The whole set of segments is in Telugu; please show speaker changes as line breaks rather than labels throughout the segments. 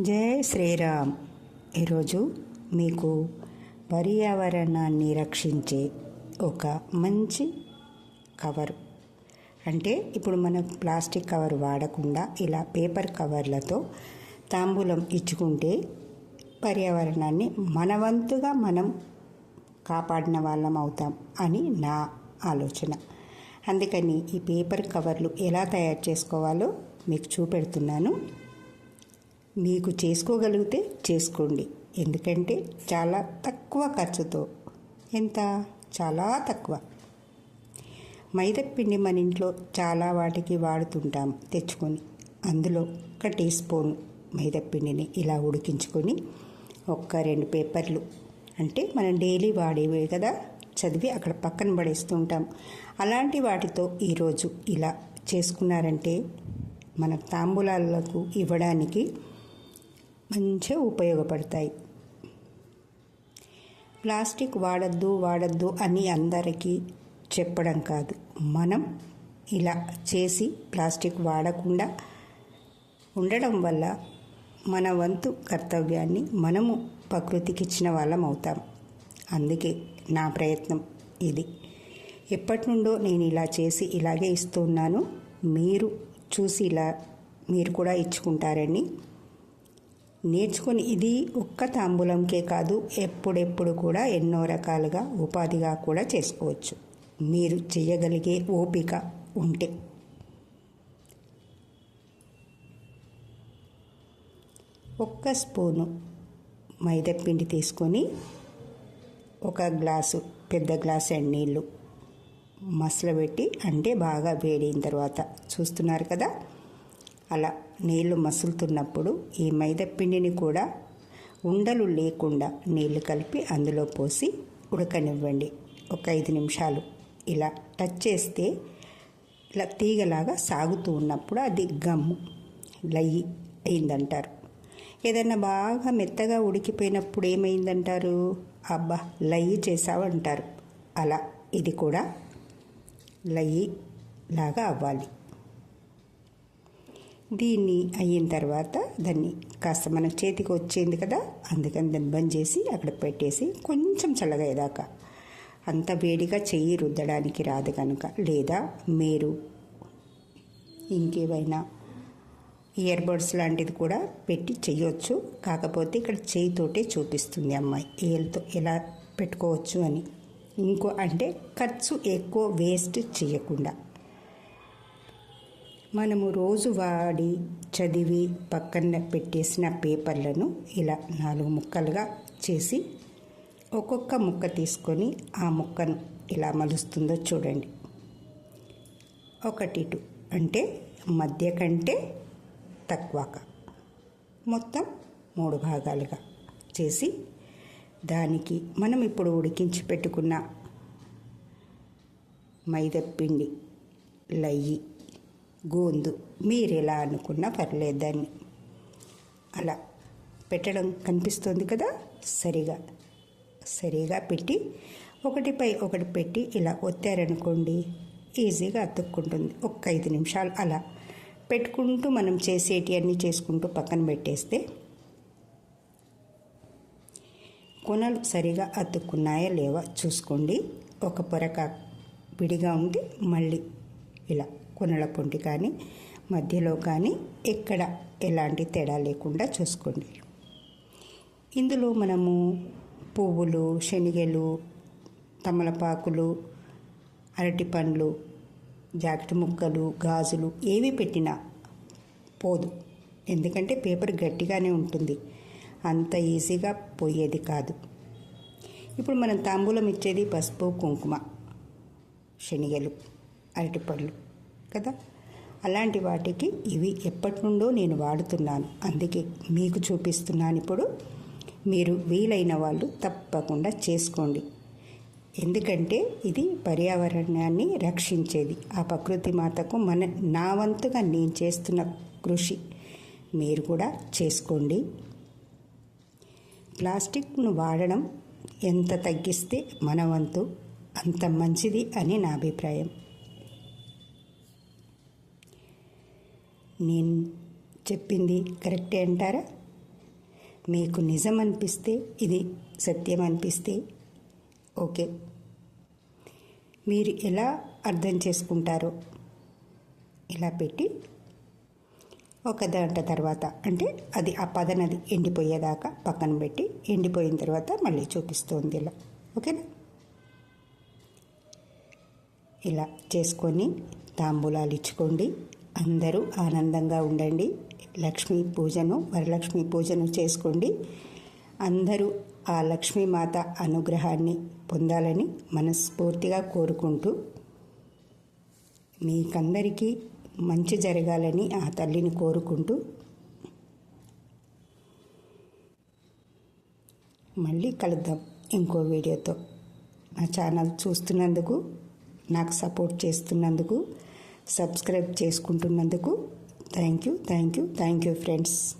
జై శ్రీరామ్. ఈరోజు మీకు పర్యావరణాన్ని రక్షించే ఒక మంచి కవర్. అంటే ఇప్పుడు మనం ప్లాస్టిక్ కవర్ వాడకుండా ఇలా పేపర్ కవర్లతో తాంబూలం ఇచ్చుకుంటే పర్యావరణాన్ని మన వంతుగా మనం కాపాడిన వాళ్ళం అవుతాం అని నా ఆలోచన. అందుకని ఈ పేపర్ కవర్లు ఎలా తయారు చేసుకోవాలో మీకు చూపెడుతున్నాను. మీకు చేసుకోగలిగితే చేసుకోండి. ఎందుకంటే చాలా తక్కువ ఖర్చుతో. ఎంత? చాలా తక్కువ. మైదాపిండి మన ఇంట్లో చాలా వాటికి వాడుతుంటాం తెచ్చుకొని. అందులో ఒక టీ స్పూన్ మైదాపిండిని ఇలా ఉడికించుకొని ఒక్క రెండు పేపర్లు. అంటే మనం డైలీ వాడేవే కదా? చదివి అక్కడ పక్కన పడేస్తుంటాం అలాంటి వాటితో ఈరోజు ఇలా చేసుకున్నారంటే మన తాంబూలాలకు ఇవ్వడానికి మంచిగా ఉపయోగపడతాయి. ప్లాస్టిక్ వాడద్దు వాడద్దు అని అందరికీ చెప్పడం కాదు. మనం ఇలా చేసి ప్లాస్టిక్ వాడకుండా ఉండడం వల్ల మన వంతు కర్తవ్యాన్ని మనము ప్రకృతికి ఇచ్చిన వాళ్ళం అవుతాం. అందుకే నా ప్రయత్నం ఇది. ఎప్పటి నుండో నేను ఇలా చేసి ఇలాగే ఇస్తున్నాను మీరు చూసి ఇలా మీరు కూడా ఇచ్చుకుంటారని నేర్చుకొని ఇది ఒక్క తాంబూలంకే కాదు ఎప్పుడెప్పుడు కూడా ఎన్నో రకాలుగా ఉపాధిగా కూడా చేసుకోవచ్చు. మీరు చేయగలిగే ఓపిక ఉంటే. ఒక్క స్పూను మైదాపిండి తీసుకొని ఒక గ్లాసు పెద్ద గ్లాసు నీళ్ళు మసలబెట్టి అంటే బాగా వేడిన తర్వాత చూస్తున్నారు కదా? అలా నీళ్ళు మసులుతున్నప్పుడు ఈ మైదాపిండిని కూడా ఉండలు లేకుండా నీళ్ళు కలిపి అందులో పోసి ఉడకనివ్వండి. ఒక ఐదు నిమిషాలు ఇలా టచ్ చేస్తే ఇలా తీగలాగా సాగుతూ ఉన్నప్పుడు అది గమ్ము లయ్యి అయిందంటారు. ఏదన్నా బాగా మెత్తగా ఉడికిపోయినప్పుడు ఏమైందంటారు? అబ్బా లయ్యి చేసావంటారు అలా ఇది కూడా లయ్యి లాగా అవ్వాలి. దీన్ని అయిన తర్వాత దాన్ని కాస్త మన చేతికి వచ్చింది కదా అందుకని దాన్ని బంద్ చేసి అక్కడ పెట్టేసి కొంచెం చల్లగయ్యేదాకా. అంత వేడిగా చెయ్యి రుద్దడానికి రాదు కనుక లేదా మీరు ఇంకేమైనా ఇయర్బడ్స్ లాంటిది కూడా పెట్టి చేయొచ్చు కాకపోతే ఇక్కడ చేయితోటే చూపిస్తుంది అమ్మాయి ఏళ్ళతో ఎలా పెట్టుకోవచ్చు అని. ఇంకో అంటే ఖర్చు ఎక్కువ వేస్ట్ చేయకుండా మనము రోజు వాడి చదివి పక్కన పెట్టేసిన పేపర్లను ఇలా నాలుగు ముక్కలుగా చేసి ఒక్కొక్క ముక్క తీసుకొని ఆ ముక్కను ఇలా మలుస్తుందో చూడండి. ఒకటి టూ అంటే మధ్య కంటే తక్కువక. మొత్తం మూడు భాగాలుగా చేసి దానికి మనం ఇప్పుడు ఉడికించి పెట్టుకున్న మైదపిండి లయ్యి గోందు. మీరు ఎలా అనుకున్నా పర్లేదు దాన్ని అలా పెట్టడం కనిపిస్తుంది కదా? సరిగా. సరిగా పెట్టి ఒకటిపై ఒకటి పెట్టి ఇలా ఒత్తారనుకోండి ఈజీగా అతుక్కుంటుంది. ఒక్క ఐదు నిమిషాలు అలా పెట్టుకుంటూ మనం చేసేటి అన్నీ చేసుకుంటూ పక్కన పెట్టేస్తే కొనలు సరిగా అతుక్కున్నాయా లేవా చూసుకోండి. ఒక పొరక విడిగా ఉంటే మళ్ళీ ఇలా కొనల పొంటి కానీ మధ్యలో కానీ ఎక్కడ ఎలాంటి తేడా లేకుండా చూసుకోండి. ఇందులో మనము పువ్వులు శనిగలు తమలపాకులు అరటి పండ్లు జాకెట్ ముక్కలు గాజులు ఏవి పెట్టినా పోదు. ఎందుకంటే పేపర్ గట్టిగానే ఉంటుంది. అంత ఈజీగా పోయేది కాదు. ఇప్పుడు మనం తాంబూలం ఇచ్చేది పసుపు కుంకుమ శనిగలు అరటిపళ్ళు కదా? అలాంటి వాటికి ఇవి ఎప్పటి నుండో నేను వాడుతున్నాను. అందుకే మీకు చూపిస్తున్నాను ఇప్పుడు. మీరు వీలైన వాళ్ళు తప్పకుండా చేసుకోండి. ఎందుకంటే ఇది పర్యావరణాన్ని రక్షించేది. ఆ ప్రకృతి మాతకు మన నా వంతుగా నేను చేస్తున్న కృషి. మీరు కూడా చేసుకోండి. ప్లాస్టిక్ను వాడడం ఎంత తగ్గిస్తే మన వంతు అంత మంచిది అని నా అభిప్రాయం. నేను చెప్పింది కరెక్టే అంటారా? మీకు నిజం అనిపిస్తే ఇది సత్యం అనిపిస్తే ఓకే. మీరు ఎలా అర్థం చేసుకుంటారో ఇలా పెట్టి ఒక గంట తర్వాత అంటే అది ఆ పదనది ఎండిపోయేదాకా పక్కన పెట్టి ఎండిపోయిన తర్వాత మళ్ళీ చూపిస్తుంది ఇలా ఓకేనా? ఇలా చేసుకొని తాంబూలాలు ఇచ్చుకోండి. అందరూ ఆనందంగా ఉండండి. లక్ష్మీ పూజను వరలక్ష్మి పూజను చేసుకోండి. అందరూ ఆ లక్ష్మీమాత అనుగ్రహాన్ని పొందాలని మనస్ఫూర్తిగా కోరుకుంటూ మీకందరికీ మంచి జరగాలని ఆ తల్లిని కోరుకుంటూ మళ్ళీ కలుద్దాం ఇంకో వీడియోతో. నా ఛానల్ చూస్తున్నందుకు నాకు సపోర్ట్ చేస్తున్నందుకు subscribe చేసుకుంటున్నందుకు thank you thank you thank you friends.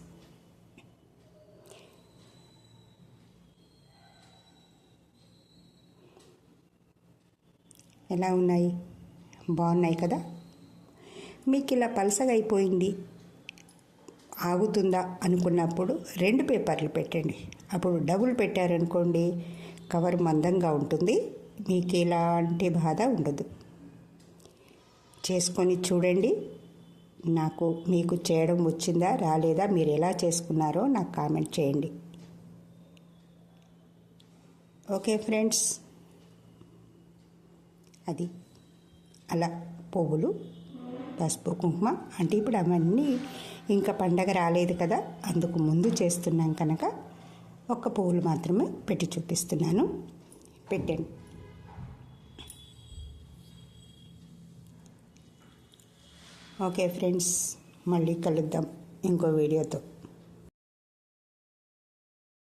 ఎలా ఉన్నాయి? బాగున్నాయి కదా? మీకు ఇలా పలసగా అయిపోయింది? ఆగుతుందా అనుకున్నప్పుడు రెండు పేపర్లు పెట్టండి. అప్పుడు డబుల్ పెట్టారనుకోండి కవర్ మందంగా ఉంటుంది మీకు ఎలాంటి బాధ ఉండదు. చేసుకొని చూడండి. నాకు మీకు చేయడం వచ్చిందా రాలేదా మీరు ఎలా చేసుకున్నారో నాకు కామెంట్ చేయండి. Okay friends. అది. అలా పువ్వులు పసుపు కుంకుమ అంటే ఇప్పుడు అవన్నీ ఇంకా పండగ రాలేదు కదా అందుకు ముందు చేస్తున్నాం కనుక ఒక్క పువ్వులు మాత్రమే పెట్టి చూపిస్తున్నాను. పెట్టండి. ఓకే ఫ్రెండ్స్ మళ్ళీ కలుద్దాం ఇంకో వీడియోతో.